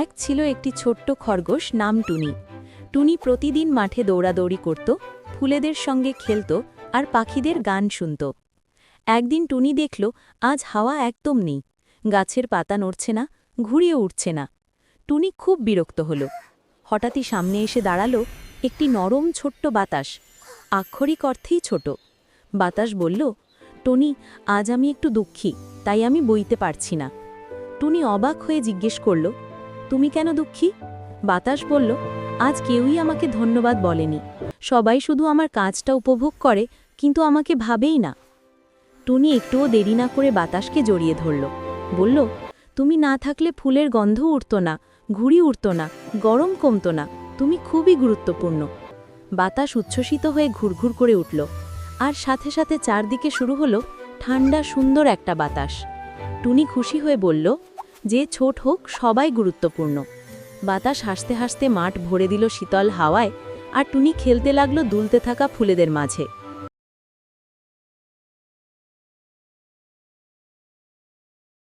এক ছিল একটি ছোট্ট খরগোশ নাম টুনি। টুনি প্রতিদিন মাঠে দৌড়াদৌড়ি করত, ফুলেদের সঙ্গে খেলত আর পাখিদের গান শুনত। একদিন টুনি দেখল, আজ হাওয়া একদম নেই, গাছের পাতা নড়ছে না ঘুরিয়ে উঠছে না। টুনি খুব বিরক্ত হল। হঠাৎই সামনে এসে দাঁড়াল একটি নরম ছোট্ট বাতাস, আক্ষরিক অর্থেই ছোট। বাতাস বলল, টনি, আজ আমি একটু দুঃখী, তাই আমি বইতে পারছি না। টুনি অবাক হয়ে জিজ্ঞেস করল তুমি কেন দুঃখী? বাতাস বলল, আজ কেউই আমাকে ধন্যবাদ বলেনি। সবাই শুধু আমার কাজটা উপভোগ করে, কিন্তু আমাকে ভাবেই না। টুনি একটুও দেরি না করে বাতাসকে জড়িয়ে ধরল। বলল, তুমি না থাকলে ফুলের গন্ধ উঠত না, ঘুড়ি উঠত না, গরম কমত না, তুমি খুবই গুরুত্বপূর্ণ। বাতাস উচ্ছ্বসিত হয়ে ঘুরঘুর করে উঠল। আর সাথে সাথে চারদিকে শুরু হলো ঠান্ডা সুন্দর একটা বাতাস। টুনি খুশি হয়ে বলল যে ছোট হোক সবাই গুরুত্বপূর্ণ। বাতাস হাসতে হাসতে মাঠ ভরে দিল শীতল হাওয়ায় আর টুনি খেলতে লাগল দুলতে থাকা ফুলেদের মাঝে।